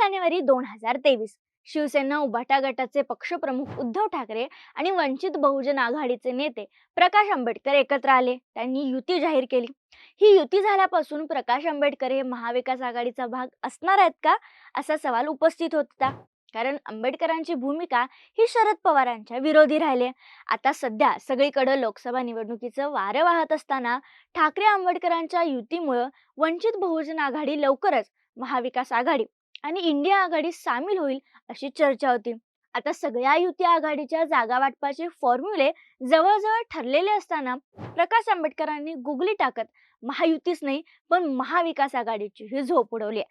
जानेवारी दोन हजार तेवीस. शिवसेना उभाटा गटाचे पक्षप्रमुख उद्धव ठाकरे आणि वंचित बहुजन आघाडीचे नेते प्रकाश आंबेडकर एकत्र आले. त्यांनी युती जाहीर केली. ही युती झाल्यापासून प्रकाश आंबेडकर हे महाविकास आघाडीचा भाग असणार आहेत का? असा सवाल उपस्थित होता. कारण आंबेडकरांची भूमिका ही शरद पवारांच्या विरोधी राहिले. आता सध्या सगळीकडे लोकसभा निवडणुकीचं वारं वाहत असताना ठाकरे आंबेडकरांच्या युतीमुळं वंचित बहुजन आघाडी लवकरच महाविकास आघाडी आणि इंडिया आघाडीत सामील होईल अशी चर्चा होती. आता सगळ्या युती आघाडीच्या जागा वाटपाचे फॉर्म्युले जवळजवळ ठरलेले असताना प्रकाश आंबेडकरांनी गुगली टाकत महायुतीच नाही पण महाविकास आघाडीची ही झोप उडवली.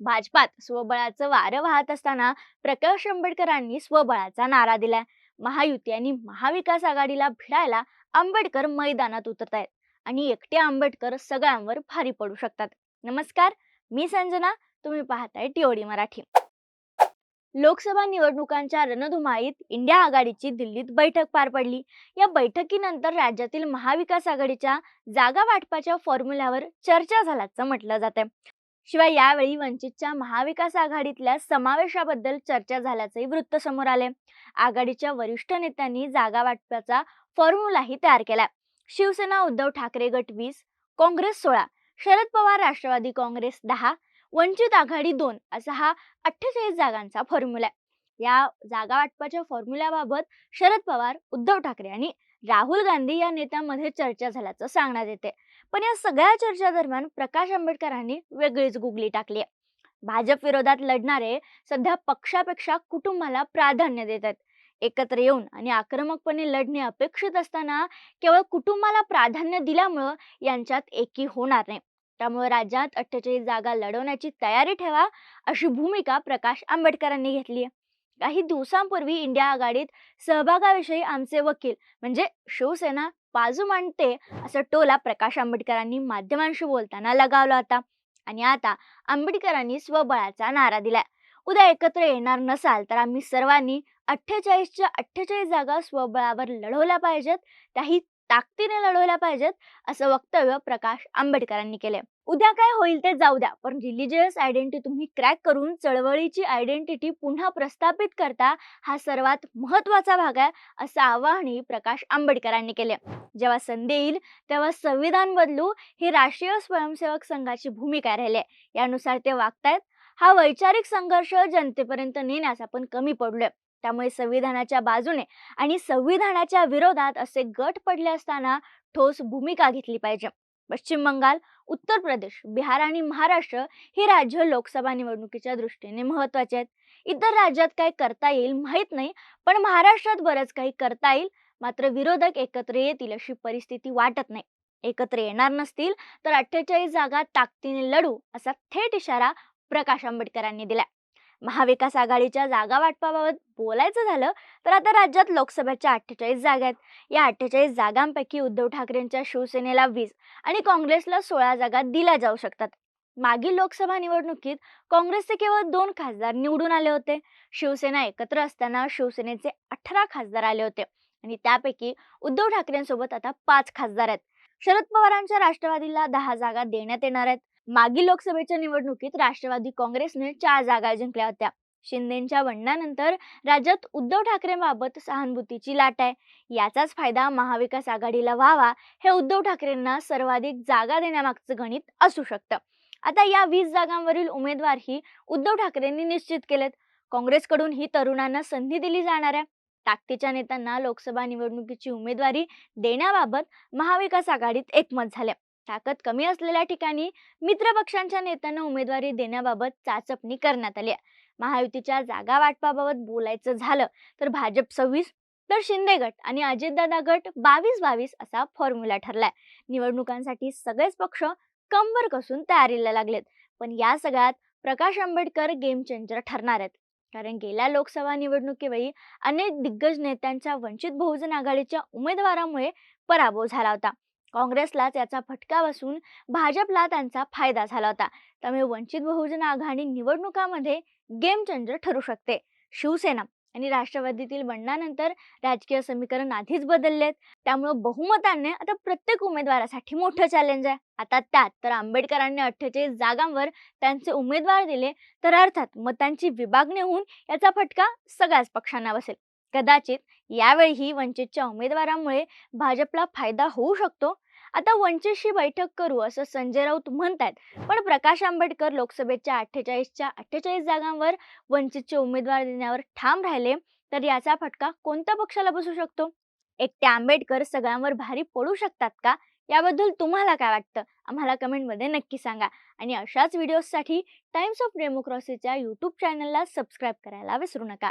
भाजपात स्वबळाचं वारं वाहत असताना प्रकाश आंबेडकरांनी स्वबळाचा नारा दिलाय. महायुती आणि महाविकास आघाडीला भिडायला आंबेडकर मैदानात उतरत आहेत आणि एकटे आंबेडकर सगळ्यांवर भारी पडू शकतात. नमस्कार मी संजना तुम्ही पाहताय टीओडी मराठी. लोकसभा निवडणुकांच्या रणधुमाळीत इंडिया आघाडीची दिल्लीत बैठक पार पडली. या बैठकीनंतर राज्यातील महाविकास आघाडीच्या जागा वाटपाच्या फॉर्म्युल्यावर चर्चा झाल्याचं म्हटलं जात शिवाय यावेळी वंचितच्या महाविकास आघाडीतल्या समावेशाबद्दल चर्चा झाल्याचंही वृत्त समोर आले आघाडीच्या वरिष्ठ नेत्यांनी जागा वाटपाचा फॉर्म्युलाही तयार केला शिवसेना उद्धव ठाकरे गट वीस काँग्रेस सोळा शरद पवार राष्ट्रवादी काँग्रेस दहा वंचित आघाडी दोन असा हा अठ्ठेचाळीस जागांचा फॉर्म्युला आहे. या जागा वाटपाच्या फॉर्म्युल्याबाबत शरद पवार उद्धव ठाकरे आणि राहुल गांधी या नेत्यांमध्ये चर्चा झाल्याचं सांगण्यात येते. पण या सगळ्या चर्चा दरम्यान प्रकाश आंबेडकरांनी वेगळीच गुगली टाकली आहे. भाजप विरोधात लढणारे सध्या पक्षापेक्षा कुटुंबाला प्राधान्य देत आहेत. एकत्र येऊन आणि आक्रमकपणे लढणे अपेक्षित असताना केवळ कुटुंबाला प्राधान्य दिल्यामुळं यांच्यात एकी होणार नाही. त्यामुळे राज्यात अठ्ठेचाळीस जागा लढवण्याची तयारी ठेवा अशी भूमिका प्रकाश आंबेडकरांनी घेतली आहे काही दिवसांपूर्वी इंडिया आघाडीत सहभागाविषयी आमचे वकील म्हणजे शिवसेना बाजू मांडते असं टोला प्रकाश आंबेडकरांनी माध्यमांशी बोलताना लगावला होता. आणि आता आंबेडकरांनी स्वबळाचा नारा दिलाय. उद्या एकत्र येणार नसाल तर आम्ही सर्वांनी अठ्ठेचाळीसच्या अठ्ठेचाळीस जागा स्वबळावर लढवल्या पाहिजेत. त्याही ताकदीने लढवल्या पाहिजेत असं वक्तव्य प्रकाश आंबेडकरांनी केले उद्या काय होईल ते जाऊ द्या पण रिलिजियस आयडेंटिटी तुम्ही क्रॅक करून चळवळीची आयडेंटिटी पुन्हा प्रस्थापित करता हा सर्वात महत्त्वाचा भाग आहे असं आवाहनही प्रकाश आंबेडकरांनी केले जेव्हा संधी येईल तेव्हा संविधान बदलू ही राष्ट्रीय स्वयंसेवक संघाची भूमिका राहिली आहे यानुसार ते वागतायत हा वैचारिक संघर्ष जनतेपर्यंत नेण्यास आपण कमी पडलोय. त्यामुळे संविधानाच्या बाजूने आणि संविधानाच्या विरोधात असे गट पडले असताना ठोस भूमिका घेतली पाहिजे. पश्चिम बंगाल उत्तर प्रदेश बिहार आणि महाराष्ट्र ही राज्य लोकसभा निवडणुकीच्या दृष्टीने महत्त्वाचे आहेत. इतर राज्यात काय करता येईल माहीत नाही पण महाराष्ट्रात बरंच काही करता येईल मात्र विरोधक एकत्र येतील अशी परिस्थिती वाटत नाही. एकत्र येणार नसतील तर अठ्ठेचाळीस जागा ताकदीने लढू असा थेट इशारा प्रकाश आंबेडकरांनी दिला महाविकास आघाडीच्या जागा वाटपाबाबत बोलायचं झालं तर आता राज्यात लोकसभेच्या अठ्ठेचाळीस जागा आहेत. या अठ्ठेचाळीस जागांपैकी उद्धव ठाकरेंच्या शिवसेनेला वीस आणि काँग्रेसला सोळा जागा दिल्या जाऊ शकतात. मागील लोकसभा निवडणुकीत काँग्रेसचे केवळ दोन खासदार निवडून आले होते. शिवसेना एकत्र असताना शिवसेनेचे अठरा खासदार आले होते आणि त्यापैकी उद्धव ठाकरेंसोबत आता पाच खासदार आहेत. शरद पवारांच्या राष्ट्रवादीला दहा जागा देण्यात येणार आहेत. मागील लोकसभेच्या निवडणुकीत राष्ट्रवादी काँग्रेसने चार जागा जिंकल्या होत्या. शिंदेच्या वंडणानंतर राज्यात उद्धव ठाकरेंबाबत सहानुभूतीची लाट आहे. याचाच फायदा महाविकास आघाडीला व्हावा हे उद्धव ठाकरेंना सर्वाधिक जागा देण्यामागचं गणित असू शकतं. आता या वीस जागांवरील उमेदवारही उद्धव ठाकरेंनी निश्चित केलेत. काँग्रेसकडून ही तरुणांना संधी दिली जाणार आहे. ताकदीच्या नेत्यांना लोकसभा निवडणुकीची उमेदवारी देण्याबाबत महाविकास आघाडीत एकमत झाले ताकद कमी असलेल्या ठिकाणी मित्र पक्षांच्या नेत्यांना उमेदवारी देण्याबाबत चाचपणी करण्यात आली आहे. महायुतीच्या जागा वाटपाबाबत बोलायचं झालं तर भाजप सव्वीस तर शिंदे गट आणि अजितदादा गट बावीस बावीस असा फॉर्म्युला ठरलाय. निवडणुकांसाठी सगळेच पक्ष कंबर कसून तयारीला लागलेत. पण या सगळ्यात प्रकाश आंबेडकर गेम चेंजर ठरणार आहेत. कारण गेल्या लोकसभा निवडणुकीवेळी अनेक दिग्गज नेत्यांच्या वंचित बहुजन आघाडीच्या उमेदवारामुळे पराभव झाला होता. काँग्रेसलाच याचा फटका बसून भाजपला त्यांचा फायदा झाला होता. त्यामुळे वंचित बहुजन आघाडी निवडणुकामध्ये गेम चेंजर ठरू शकते. शिवसेना आणि राष्ट्रवादीतील बंडानंतर राजकीय समीकरण आधीच बदललेत. त्यामुळं बहुमताने आता प्रत्येक उमेदवारासाठी मोठं चॅलेंज आहे. आता त्यात तर आंबेडकरांनी अठ्ठेचाळीस जागांवर त्यांचे उमेदवार दिले तर अर्थात मतांची विभागणी होऊन याचा फटका सगळ्याच पक्षांना बसेल. कदाचित यावेळीही वंचितच्या उमेदवारामुळे भाजपला फायदा होऊ शकतो. आता वंचितशी बैठक करू असं संजय राऊत म्हणतायत पण प्रकाश आंबेडकर लोकसभेच्या अठ्ठेचाळीसच्या अठ्ठेचाळीस जागांवर वंचितचे उमेदवार देण्यावर ठाम राहिले तर याचा फटका कोणत्या पक्षाला बसू शकतो? एकटे आंबेडकर सगळ्यांवर भारी पडू शकतात का? याबद्दल तुम्हाला काय वाटतं? आम्हाला कमेंटमध्ये नक्की सांगा. आणि अशाच व्हिडिओजसाठी टाइम्स ऑफ डेमोक्रॉसीच्या यूट्यूब चॅनलला सबस्क्राईब करायला विसरू नका.